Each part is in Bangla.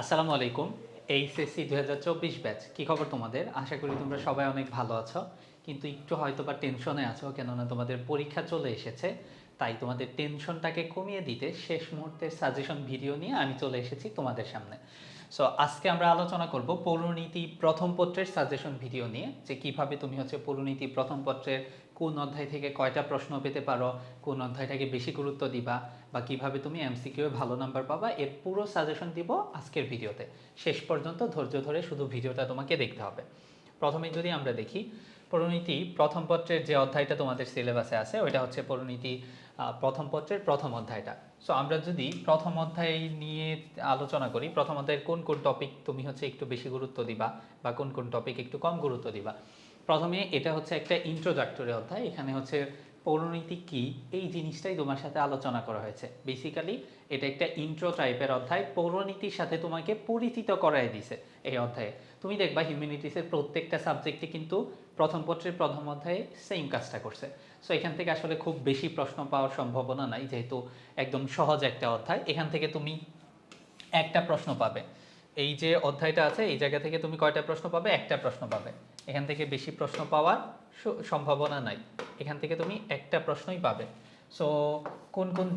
আসসালামু আলাইকুম, এইচএসসি দু হাজার চব্বিশ ব্যাচ। কী খবর তোমাদের? আশা করি তোমরা সবাই অনেক ভালো আছো। কিন্তু একটু হয়তো বা টেনশনে আছো, কেননা তোমাদের পরীক্ষা চলে এসেছে। তাই তোমাদের টেনশনটাকে কমিয়ে দিতে শেষ মুহূর্তের সাজেশন ভিডিও নিয়ে আমি চলে এসেছি তোমাদের সামনে। সো আজকে আমরা আলোচনা করব পৌরনীতি প্রথম পত্রের সাজেশন ভিডিও নিয়ে, যে কীভাবে তুমি হচ্ছে পৌরনীতি প্রথম পত্রের কোন অধ্যায় থেকে কয়টা প্রশ্ন পেতে পারো, কোন অধ্যায়টাকে বেশি গুরুত্ব দিবা বা কীভাবে তুমি এমসিকিউ ভালো নাম্বার পাবা, এর পুরো সাজেশন দিব আজকের ভিডিওতে। শেষ পর্যন্ত ধৈর্য ধরে শুধু ভিডিওটা তোমাকে দেখতে হবে। প্রথমে যদি আমরা দেখি, পরিণীতি প্রথম পত্রের যে অধ্যায়টা তোমাদের সিলেবাসে আছে, ওইটা হচ্ছে পরিণীতি প্রথম পত্রের প্রথম অধ্যায়টা। সো আমরা যদি প্রথম অধ্যায় নিয়ে আলোচনা করি, প্রথম অধ্যায়ের কোন কোন টপিক তুমি হচ্ছে একটু বেশি গুরুত্ব দিবা বা কোন কোন টপিক একটু কম গুরুত্ব দিবা? প্রথমে এটা হচ্ছে একটা ইন্ট্রোডাক্টরি অধ্যায়। এখানে হচ্ছে পৌরনীতি কি? এই জিনিসটাই তোমার সাথে আলোচনা করা হয়েছে। বেসিক্যালি এটা একটা ইন্ট্রো টাইপের অধ্যায়। পৌরনীতির সাথে তোমাকে পরিচিত করাই দিছে এই অধ্যায়ে। তুমি দেখবা হিউম্যানিটিসের প্রত্যেকটা সাবজেক্টে কিন্তু প্রথম পত্রের প্রথম অধ্যায়ে সেম কাজটা করছে। সো এখান থেকে আসলে খুব বেশি প্রশ্ন পাওয়ার সম্ভাবনা নাই, যেহেতু একদম সহজ একটা অধ্যায়। এখান থেকে তুমি একটা প্রশ্ন পাবে। এই যে অধ্যায়টা আছে, এই জায়গা থেকে তুমি কয়টা প্রশ্ন পাবে? একটা প্রশ্ন পাবে। এখান থেকে বেশি প্রশ্ন পাওয়ার সম্ভাবনা নাই। এখান থেকে তুমি একটা প্রশ্নই পাবে। সো কোন কোন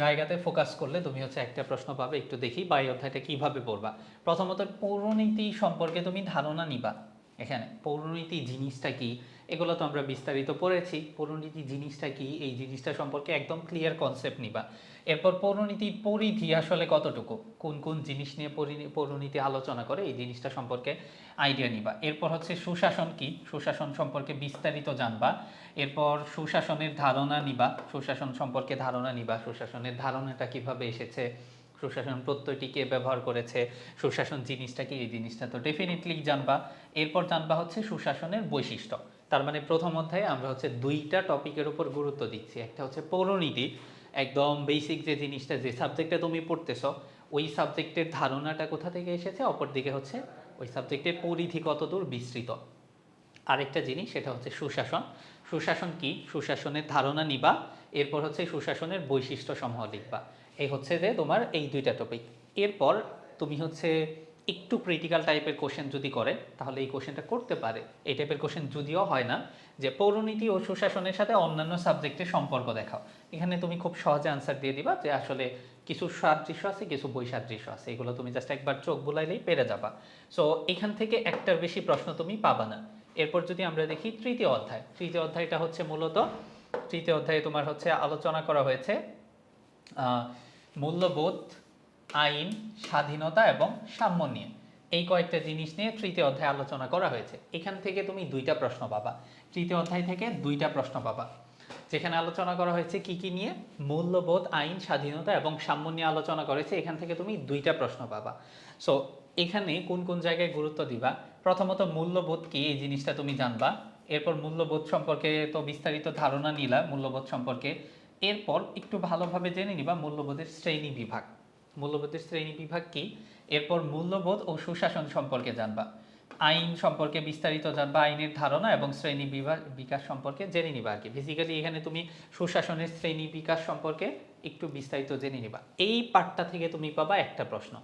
জায়গাতে ফোকাস করলে তুমি হচ্ছে একটা প্রশ্ন পাবে একটু দেখি বা এই অধ্যায়টা কীভাবে পড়বা। প্রথমত পৌরনীতি সম্পর্কে তুমি ধারণা নিবা। এখানে পৌরনীতি জিনিসটা কি? এগুলো তো আমরা বিস্তারিত পড়েছি। পৌরনীতি জিনিসটা কি? এই জিনিসটা সম্পর্কে একদম ক্লিয়ার কনসেপ্ট নিবা। এরপর পৌরনীতির পরিধি আসলে কতটুকু? কোন কোন জিনিস নিয়ে পরি- পৌরনীতি আলোচনা করে? এই জিনিসটা সম্পর্কে আইডিয়া নিবা। এরপর হচ্ছে সুশাসন কি? সুশাসন সম্পর্কে বিস্তারিত জানবা। এরপর সুশাসনের ধারণা নিবা। সুশাসন সম্পর্কে ধারণা নিবা। সুশাসনের ধারণাটা কীভাবে এসেছে? সুশাসন প্রত্যয়টি কে ব্যবহার করেছে? সুশাসন জিনিসটা কি? এই জিনিসটা তো ডেফিনেটলি জানবা। এরপর জানবা হচ্ছে সুশাসনের বৈশিষ্ট্য। তার মানে প্রথম অধ্যায়ে আমরা হচ্ছে দুইটা টপিকের উপর গুরুত্ব দিচ্ছি। একটা হচ্ছে পৌরনীতি, একদম বেসিক যে জিনিসটা, যে সাবজেক্টে তুমি পড়তেছো, ওই সাবজেক্টের ধারণাটা কোথা থেকে এসেছে? অপরদিকে হচ্ছে ওই সাবজেক্টের পরিধি কতদূর বিস্তৃত। আরেকটা জিনিস, সেটা হচ্ছে সুশাসন। সুশাসন কি? সুশাসনের ধারণা নিবা, এরপর হচ্ছে সুশাসনের বৈশিষ্ট্য সমূহ লিখবা। এই হচ্ছে যে তোমার এই দুইটা টপিক এরপর তুমি হচ্ছে একটু ক্রিটিক্যাল টাইপের কোশ্চেন যদি করে, তাহলে এই কোশ্চেনটা করতে পারে। এই টাইপের কোশ্চেন যদিও হয় না, যে পৌরনীতি ও সুশাসনের সাথে অন্যান্য সাবজেক্টের সম্পর্ক দেখাও। এখানে তুমি খুব সহজে আনসার দিয়ে দিবা যে আসলে কিছু সাদৃশ্য আছে, কিছু বৈসাদৃশ্য আছে। এগুলো তুমি জাস্ট একবার চোখ বুলাইলেই পেরে যাবা। সো এখান থেকে একটার বেশি প্রশ্ন তুমি পাবা না। এরপর যদি আমরা দেখি তৃতীয় অধ্যায়। তৃতীয় অধ্যায়টা হচ্ছে মূলত, তৃতীয় অধ্যায়ে তোমার হচ্ছে আলোচনা করা হয়েছে মূল্যবোধ আইন, স্বাধীনতা এবং সাম্য নিয়ে। এই কয়েকটা জিনিস নিয়ে তৃতীয় অধ্যায়ে আলোচনা করা হয়েছে। এখান থেকে তুমি দুইটা প্রশ্ন পাবা। তৃতীয় অধ্যায় থেকে দুইটা প্রশ্ন পাবা। যেখানে আলোচনা করা হয়েছে কি কি নিয়ে? মূল্যবোধ, আইন, স্বাধীনতা এবং সাম্য নিয়ে আলোচনা করেছে। এখান থেকে তুমি দুইটা প্রশ্ন পাবা। সো এখানে কোন কোন জায়গায় গুরুত্ব দিবা? প্রথমত মূল্যবোধ কি? এই জিনিসটা তুমি জানবা। এরপর মূল্যবোধ সম্পর্কে তো বিস্তারিত ধারণা নিলা মূল্যবোধ সম্পর্কে। এরপর একটু ভালোভাবে জেনে নিবা মূল্যবোধের শ্রেণি বিভাগ। মূল্যবোধের শ্রেণি বিভাগ কি? এরপর মূল্যবোধ ও সুশাসন সম্পর্কে জানবা। আইন সম্পর্কে বিস্তারিত জানবা, আইনের ধারণা এবং শ্রেণি বিভাগ বিকাশ সম্পর্কে জেনে নিবা আর কি। বেসিক্যালি এখানে তুমি সুশাসনের শ্রেণি বিকাশ সম্পর্কে একটু বিস্তারিত জেনে নিবা। এই পার্টটা থেকে তুমি পাবা একটা প্রশ্ন।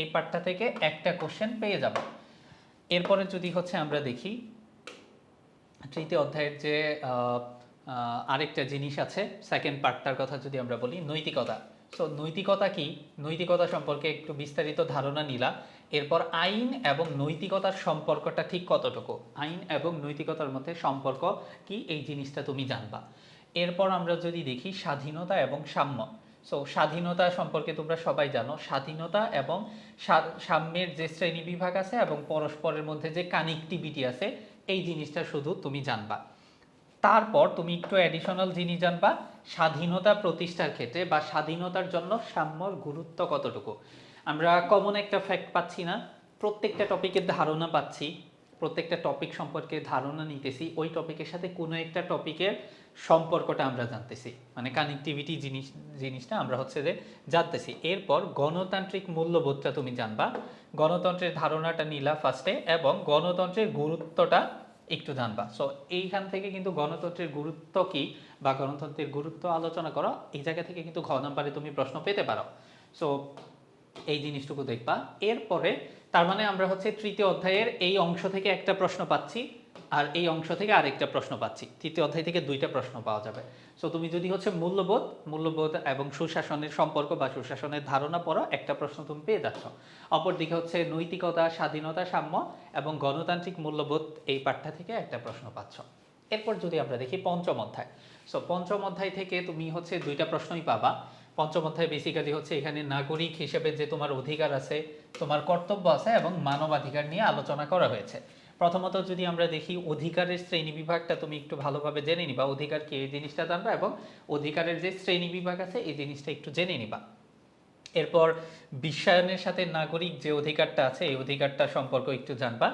এই পার্টটা থেকে একটা কোশ্চেন পেয়ে যাবে। এরপরে যদি হচ্ছে আমরা দেখি, তৃতীয় অধ্যায়ের যে আরেকটা জিনিস আছে সেকেন্ড পার্টটার কথা যদি আমরা বলি, নৈতিকতা। সো নৈতিকতা কি? নৈতিকতা সম্পর্কে একটু বিস্তারিত ধারণা নিলা। এরপর আইন এবং নৈতিকতার সম্পর্কটা ঠিক কতটুকু? আইন এবং নৈতিকতার মধ্যে সম্পর্ক কি? এই জিনিসটা তুমি জানবা। এরপর আমরা যদি দেখি স্বাধীনতা এবং সাম্য। সো স্বাধীনতা সম্পর্কে তোমরা সবাই জানো। স্বাধীনতা এবং সাম্যের যে শ্রেণি বিভাগ আছে এবং পরস্পরের মধ্যে যে কানেক্টিভিটি আছে, এই জিনিসটা শুধু তুমি জানবা। তারপর তুমি একটু অ্যাডিশনাল জিনিস জানবা। স্বাধীনতা প্রতিষ্ঠার ক্ষেত্রে বা স্বাধীনতার জন্য সাম্যর গুরুত্ব কতটুকু? আমরা কমন একটা ফ্যাক্ট পাচ্ছি না। প্রত্যেকটা টপিকের ধারণা পাচ্ছি। প্রত্যেকটা টপিক সম্পর্কে ধারণা নিতেছি। ওই টপিকের সাথে কোনো একটা টপিকের সম্পর্কটা আমরা জানতেছি। মানে কানেক্টিভিটি জিনিস, জিনিসটা আমরা হচ্ছে যে জানতেছি। এরপর গণতান্ত্রিক মূল্যবোধটা তুমি জানবা। গণতন্ত্রের ধারণাটা নিলা ফার্স্টে এবং গণতন্ত্রের গুরুত্বটা একটু জানবা। সো এইখান থেকে কিন্তু গণতন্ত্রের গুরুত্ব কি? বা গণতন্ত্রের গুরুত্ব আলোচনা করো, এই জায়গা থেকে কিন্তু ঘ নাম্বারে তুমি প্রশ্ন পেতে পারো। সো এই জিনিসটুকু দেখবা। এরপরে তার মানে আমরা হচ্ছে তৃতীয় অধ্যায়ের এই অংশ থেকে একটা প্রশ্ন পাচ্ছি, আর এই অংশ থেকে আরেকটা প্রশ্ন পাচ্ছি। তৃতীয় অধ্যায় থেকে দুইটা প্রশ্ন পাওয়া যাবে। সো তুমি যদি হচ্ছে মূল্যবোধ মূল্যবোধ এবং সুশাসনের সম্পর্ক বা সুশাসনের ধারণা পড়ো, একটা প্রশ্ন তুমি পেয়ে যাচ্ছ। অপরদিকে হচ্ছে নৈতিকতা, স্বাধীনতা, সাম্য এবং গণতান্ত্রিক মূল্যবোধ এই পাঠটা থেকে একটা প্রশ্ন পাচ্ছ। এরপর যদি আমরা দেখি পঞ্চম অধ্যায়। সো পঞ্চম অধ্যায় থেকে তুমি হচ্ছে দুইটা প্রশ্নই পাবা। পঞ্চম অধ্যায় বেসিক্যালি হচ্ছে এখানে নাগরিক হিসেবে যে তোমার অধিকার আছে, তোমার কর্তব্য আছে এবং মানবাধিকার নিয়ে আলোচনা করা হয়েছে। প্রথমত যদি আমরা দেখি অধিকারের শ্রেণি বিভাগটা তুমি একটু ভালোভাবে জেনে নিবা। অধিকার কি? এই জিনিসটা জানবা এবং অধিকারের যে শ্রেণি বিভাগ আছে, এই জিনিসটা একটু জেনে নিবা। এরপর বিশ্বায়নের সাথে নাগরিক যে অধিকারটা আছে, এই অধিকারটা সম্পর্ক একটু জানবা।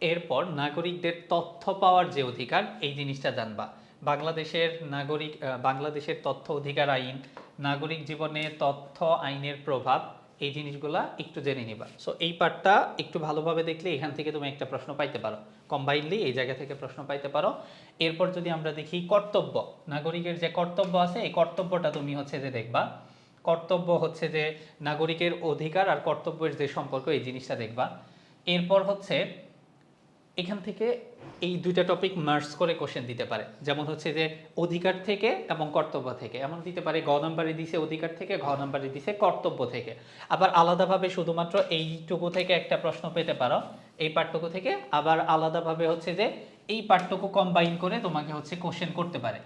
এরপর নাগরিকদের তথ্য পাওয়ার যে অধিকার, এই জিনিসটা জানবা। বাংলাদেশের নাগরিক বাংলাদেশের তথ্য অধিকার আইন, নাগরিক জীবনে তথ্য আইনের প্রভাব, এই জিনিসগুলা একটু জেনে নিবা। সো এই পার্টটা একটু ভালোভাবে দেখলে এখান থেকে তুমি একটা প্রশ্ন পাইতে পারো। কম্বাইনলি এই জায়গা থেকে প্রশ্ন পাইতে পারো। এরপর যদি আমরা দেখি কর্তব্য, নাগরিকের যে কর্তব্য আছে, এই কর্তব্যটা তুমি হচ্ছে যে দেখবা। কর্তব্য হচ্ছে যে নাগরিকের অধিকার আর কর্তব্যের যে সম্পর্ক, এই জিনিসটা দেখবা। এরপর হচ্ছে এখান থেকে এই দুইটা টপিক মার্চ করে কোশ্চেন দিতে পারে। যেমন হচ্ছে যে অধিকার থেকে এবং কর্তব্য থেকে। এমন দিতে পারে গ নাম্বারে দিছে অধিকার থেকে, ঘ নাম্বারে দিছে কর্তব্য থেকে। আবার আলাদাভাবে শুধুমাত্র এইটুকু থেকে একটা প্রশ্ন পেতে পারো। এই পাঠটুকু থেকে আবার আলাদাভাবে হচ্ছে যে এই পাঠটুকু কম্বাইন করে তোমাকে হচ্ছে কোশ্চেন করতে পারে।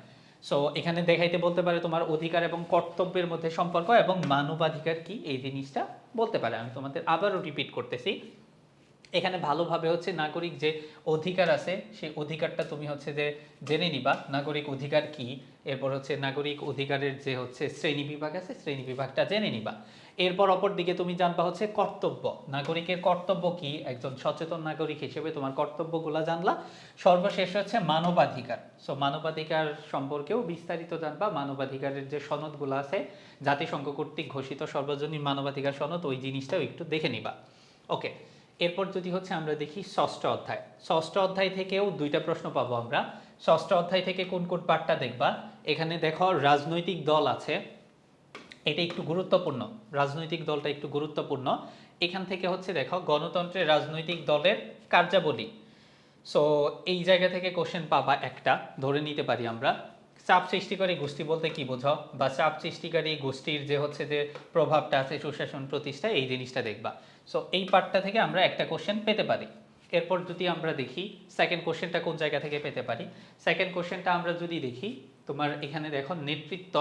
সো এখানে দেখাইতে বলতে পারে তোমার অধিকার এবং কর্তব্যের মধ্যে সম্পর্ক এবং মানবাধিকার কি? এই জিনিসটা বলতে পারে। আমি তোমাদের আবারও রিপিট করতেছি। এখানে ভালোভাবে হচ্ছে নাগরিক যে অধিকার আছে, সেই অধিকারটা তুমি হচ্ছে যে জেনে নিবা। নাগরিক অধিকার কি? এরপর হচ্ছে নাগরিক অধিকারের যে হচ্ছে শ্রেণি বিভাগ আছে, শ্রেণি বিভাগটা জেনে নিবা। এরপর অপর দিকে তুমি জানবা হচ্ছে কর্তব্য। নাগরিকের কর্তব্য কি? একজন সচেতন নাগরিক হিসেবে তোমার কর্তব্যগুলা জানলা। সর্বশেষ হচ্ছে মানবাধিকার। সো মানবাধিকার সম্পর্কেও বিস্তারিত জানবা। মানবাধিকারের যে সনদগুলো আছে, জাতিসংঘ কর্তৃক ঘোষিত সর্বজনীন মানবাধিকার সনদ, ওই জিনিসটাও একটু দেখে নিবা। ওকে এরপর যদি হচ্ছে আমরা দেখি ষষ্ঠ অধ্যায়। ষষ্ঠ অধ্যায় থেকেও দুইটা প্রশ্ন পাবো আমরা। ষষ্ঠ অধ্যায় থেকে কোন কোন পাঠটা দেখবা? এখানে দেখো রাজনৈতিক দল আছে। এটা একটু গুরুত্বপূর্ণ। রাজনৈতিক দলটা একটু গুরুত্বপূর্ণ। এখান থেকে হচ্ছে দেখো গণতন্ত্রের রাজনৈতিক দলের কার্যাবলী। সো এই জায়গা থেকে কোশ্চেন পাবা একটা। ধরে নিতে পারি আমরা। চাপ সৃষ্টিকারী গোষ্ঠী বলতে কি বোঝো বা চাপ সৃষ্টিকারী গোষ্ঠীর যে হচ্ছে যে প্রভাবটা আছে, সুশাসন প্রতিষ্ঠায় এই জিনিসটা দেখবা। সো এই পার্টটা থেকে আমরা একটা কোশ্চেন পেতে পারি। এরপর যদি আমরা দেখি সেকেন্ড কোশ্চেনটা কোন জায়গা থেকে পেতে পারি? সেকেন্ড কোশ্চেনটা আমরা যদি দেখি, তোমার এখানে দেখো, নেতৃত্ব,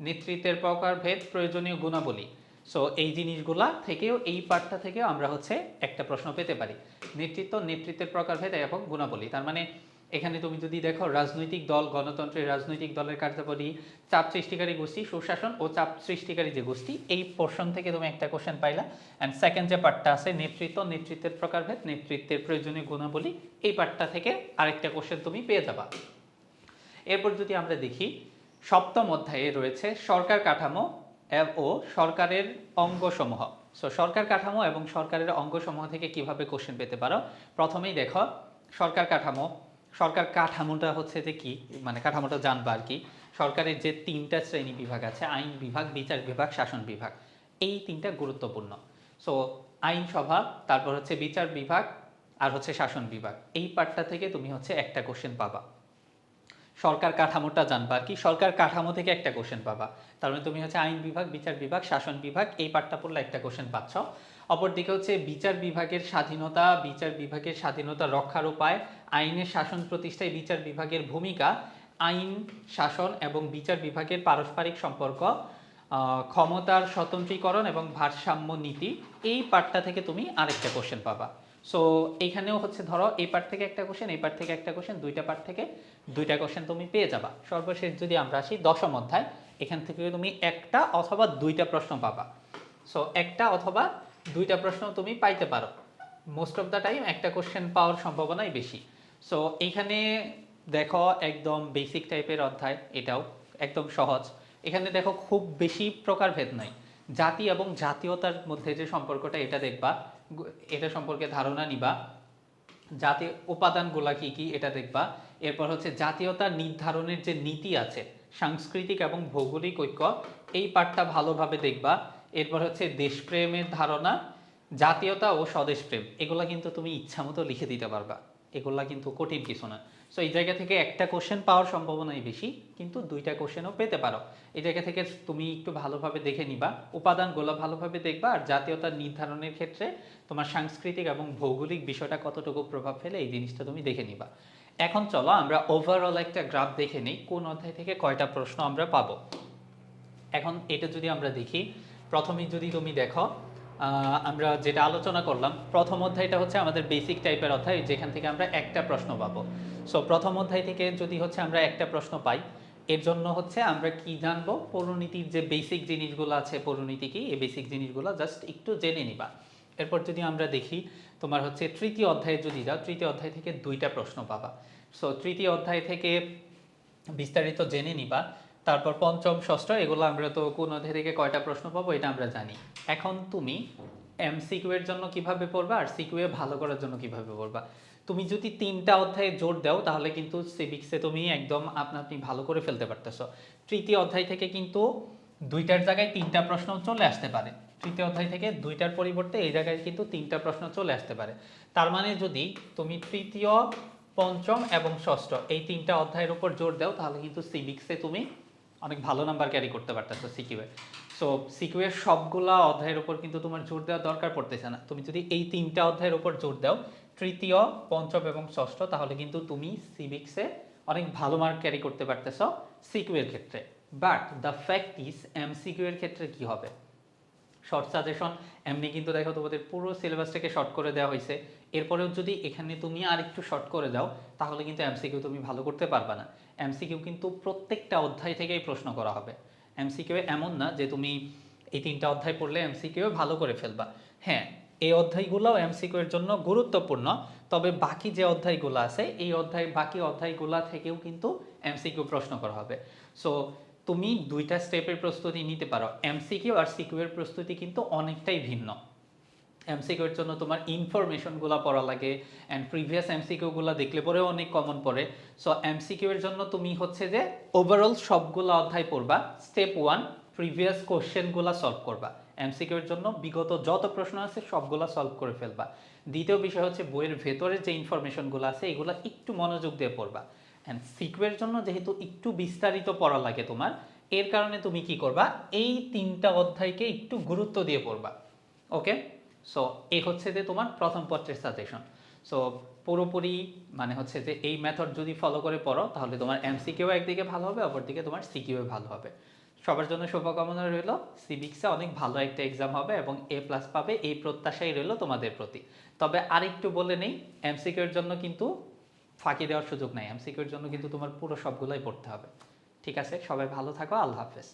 নেতৃত্বের প্রকার ভেদ, প্রয়োজনীয় গুণাবলী। সো এই জিনিসগুলা থেকেও, এই পার্টটা থেকেও আমরা হচ্ছে একটা প্রশ্ন পেতে পারি। নেতৃত্ব, নেতৃত্বের প্রকারভেদ এবং গুণাবলী। তার মানে এখানে তুমি যদি দেখো, রাজনৈতিক দল গণতন্ত্রের রাজনৈতিক দলের কার্যাবলী, চাপ সৃষ্টিকারী গোষ্ঠী, সুশাসন ও চাপ সৃষ্টিকারী যে গোষ্ঠী, এই পোর্শন থেকে তুমি একটা কোশ্চেন পাইলা। অ্যান্ড সেকেন্ড যে পার্টটা আছে, নেতৃত্ব, নেতৃত্বের প্রকারভেদ, নেতৃত্বের প্রয়োজনীয় গুণাবলী, এই পার্টটা থেকে আরেকটা কোশ্চেন তুমি পেয়ে যাবা। এরপর যদি আমরা দেখি, সপ্তম অধ্যায়ে রয়েছে সরকার কাঠামো ও সরকারের অঙ্গসমূহ। সো সরকার কাঠামো এবং সরকারের অঙ্গসমূহ থেকে কীভাবে কোশ্চেন পেতে পারো? প্রথমেই দেখো, সরকার কাঠামো সরকার কাঠামোটা হচ্ছে যে কি? মানে কাঠামোটা জানবা আর কি। সরকারের যে তিনটা শ্রেণি বিভাগ আছে, আইন বিভাগ, বিচার বিভাগ, শাসন বিভাগ, এই তিনটা গুরুত্বপূর্ণ। সো আইনসভা তারপর হচ্ছে বিচার বিভাগ আর হচ্ছে শাসন বিভাগ। এই পার্টটা থেকে তুমি হচ্ছে একটা কোশ্চেন পাবা। সরকার কাঠামোটা জানবা আর কি। সরকার কাঠামো থেকে একটা কোশ্চেন পাবা। তার মানে তুমি হচ্ছে আইন বিভাগ, বিচার বিভাগ, শাসন বিভাগ, এই পার্টটা পড়লে একটা কোশ্চেন পাচ্ছ। অপরদিকে হচ্ছে বিচার বিভাগের স্বাধীনতা, বিচার বিভাগের স্বাধীনতা রক্ষার উপায়, আইনের শাসন প্রতিষ্ঠায় বিচার বিভাগের ভূমিকা, আইন, শাসন এবং বিচার বিভাগের পারস্পরিক সম্পর্ক ক্ষমতার স্বতন্ত্রীকরণ এবং ভারসাম্য নীতি, এই পার্টটা থেকে তুমি আরেকটা কোশ্চেন পাবা। সো এইখানেও হচ্ছে ধরো এই পার্ট থেকে একটা কোশ্চেন এই পার্ট থেকে একটা কোশ্চেন দুইটা পার্ট থেকে দুইটা কোশ্চেন তুমি পেয়ে যাবা। সর্বশেষ যদি আমরা আসি দশম অধ্যায়, এখান থেকে তুমি একটা অথবা দুইটা প্রশ্ন পাবা। সো একটা অথবা দুইটা প্রশ্ন তুমি পাইতে পারো। মোস্ট অফ দ্য টাইম একটা কোশ্চেন পাওয়ার সম্ভাবনাই বেশি। সো এইখানে দেখো একদম বেসিক টাইপের অধ্যায়, এটাও একদম সহজ। এখানে দেখো খুব বেশি প্রকারভেদ নাই। জাতি এবং জাতীয়তার মধ্যে যে সম্পর্কটা, এটা দেখবা। এটা সম্পর্কে ধারণা নিবা। জাতীয় উপাদানগুলা কি কি, এটা দেখবা। এরপর হচ্ছে জাতীয়তা নির্ধারণের যে নীতি আছে, সাংস্কৃতিক এবং ভৌগোলিক ঐক্য, এই পার্টটা ভালোভাবে দেখবা। এরপর হচ্ছে দেশপ্রেমের ধারণা, জাতীয়তা ও স্বদেশপ্রেম। এগুলা কিন্তু তুমি ইচ্ছা মতো লিখে দিতে পারবা। এগুলা কিন্তু কঠিন কিছু না। সো এই জায়গা থেকে একটা কোশ্চেন পাওয়ার সম্ভাবনাই বেশি, কিন্তু দুইটা কোশ্চেনও পেতে পারো। এই জায়গা থেকে তুমি একটু ভালোভাবে দেখে নিবা। উপাদানগুলো ভালোভাবে দেখবা আর জাতীয়তা নির্ধারণের ক্ষেত্রে তোমার সাংস্কৃতিক এবং ভৌগোলিক বিষয়টা কতটুকু প্রভাব ফেলে এই জিনিসটা তুমি দেখে নিবা। এখন চলো আমরা ওভারঅল একটা গ্রাফ দেখে নিই, কোন অধ্যায় থেকে কয়টা প্রশ্ন আমরা পাবো। এখন এটা যদি আমরা দেখি প্রথমেই যদি তুমি দেখো আমরা যেটা আলোচনা করলাম, প্রথম অধ্যায়টা হচ্ছে আমাদের বেসিক টাইপের অধ্যায়, যেখান থেকে আমরা একটা প্রশ্ন পাবো। সো প্রথম অধ্যায় থেকে যদি হচ্ছে আমরা একটা প্রশ্ন পাই, এর জন্য হচ্ছে আমরা কি জানব? পৌরনীতির যে বেসিক জিনিসগুলো আছে পৌরনীতি কি? এই বেসিক জিনিসগুলো জাস্ট একটু জেনে নিবা। এরপর যদি আমরা দেখি, তোমার হচ্ছে তৃতীয় অধ্যায়ে যদি যাও, তৃতীয় অধ্যায় থেকে দুইটা প্রশ্ন পাবা। সো তৃতীয় অধ্যায় থেকে বিস্তারিত জেনে নিবা তারপর পঞ্চম, ষষ্ঠ, এগুলো আমরা তো কোন অধ্যায় থেকে কয়টা প্রশ্ন পাবো এটা আমরা জানি। এখন তুমি এমসিকিউ এর জন্য কীভাবে পড়বা আর সিকিউ ভালো করার জন্য কীভাবে পড়বা? তুমি যদি তিনটা অধ্যায়ে জোর দাও, তাহলে কিন্তু সিভিক্সে তুমি একদম আপনা আপনি ভালো করে ফেলতে পারতেছো। তৃতীয় অধ্যায় থেকে কিন্তু দুইটার জায়গায় তিনটা প্রশ্ন চলে আসতে পারে। তৃতীয় অধ্যায় থেকে দুইটার পরিবর্তে এই জায়গায় কিন্তু তিনটা প্রশ্ন চলে আসতে পারে। তার মানে যদি তুমি তৃতীয়, পঞ্চম এবং ষষ্ঠ এই তিনটা অধ্যায়ের উপর জোর দাও, তাহলে কিন্তু সিভিক্সে তুমি অনেক ভালো নাম্বার ক্যারি করতে পারতেছো সিকিউয়ে সো সিকিউয়ের সবগুলা অধ্যায়ের উপর কিন্তু তোমার জোর দেওয়ার দরকার পড়তেছে না। তুমি যদি এই তিনটা অধ্যায়ের উপর জোর দাও, তৃতীয়, পঞ্চম এবং ষষ্ঠ, তাহলে কিন্তু তুমি সিভিক্সে অনেক ভালো মার্ক ক্যারি করতে পারতেছো সিকিউয়ের ক্ষেত্রে। But the fact is MCQ এর ক্ষেত্রে কি হবে? শর্ট সাজেশন এমনি কিন্তু দেখো তোমাদের পুরো সিলেবাসটাকে শর্ট করে দেওয়া হয়েছে। এরপরেও যদি এখানে তুমি আর একটু শর্ট করে দাও, তাহলে কিন্তু এমসিকিউ তুমি ভালো করতে পারবা না। এমসিকিউ কিন্তু প্রত্যেকটা অধ্যায় থেকেই প্রশ্ন করা হবে। এমসিকিউ এমন না যে তুমি এই তিনটা অধ্যায় পড়লে এমসিকিউ ভালো করে ফেলবা। হ্যাঁ এই অধ্যায়গুলোও এমসিকিউ এর জন্য গুরুত্বপূর্ণ, তবে বাকি যে অধ্যায়গুলো আছে, এই অধ্যায়, বাকি অধ্যায়গুলো থেকেও কিন্তু এমসিকিউ প্রশ্ন করা হবে। সো তুমি দুইটা স্টেপের প্রস্তুতি নিতে পারো। এমসিকিউ আর সিকিউ এর প্রস্তুতি কিন্তু অনেকটাই ভিন্ন। এমসিকিউ এর জন্য তোমার ইনফরমেশনগুলো পড়া লাগে অ্যান্ড প্রিভিয়াস এমসিকিউগুলো দেখলে পরেও অনেক কমন পড়ে। সো এমসিকিউ এর জন্য তুমি হচ্ছে যে ওভারঅল সবগুলো অধ্যায় পড়বা স্টেপ ওয়ান প্রিভিয়াস কোশ্চেনগুলো সলভ করবা। এমসিকিউ এর জন্য বিগত যত প্রশ্ন আছে সবগুলো সলভ করে ফেলবা। দ্বিতীয় বিষয় হচ্ছে বইয়ের ভেতরে যে ইনফরমেশনগুলো আছে, এগুলো একটু মনোযোগ দিয়ে পড়বা। অ্যান্ড সিকুয়ের জন্য যেহেতু একটু বিস্তারিত পড়া লাগে তোমার, এর কারণে তুমি কি করবা? এই তিনটা অধ্যায়কে একটু গুরুত্ব দিয়ে পড়বা। ওকে সো এ হচ্ছে যে তোমার প্রথম পত্রের সাজেশন সো পুরোপুরি মানে হচ্ছে যে এই মেথড যদি ফলো করে পড়ো, তাহলে তোমার এমসিকিউ একদিকে ভালো হবে, অপরদিকে তোমার সিকিউ ভালো হবে। সবার জন্য শুভকামনা রইল। সিভিক্সে অনেক ভালো একটা এক্সাম হবে এবং এ প্লাস পাবে, এই প্রত্যাশাই রইল তোমাদের প্রতি। তবে আরেকটু বলে নেই এমসিকিউ এর জন্য কিন্তু ফাঁকি দেওয়ার সুযোগ নাই। এমসিকিউর জন্য কিন্তু তোমার পুরো সবগুলোই পড়তে হবে। ঠিক আছে? সবাই ভালো থাকো। আল্লাহ হাফেজ।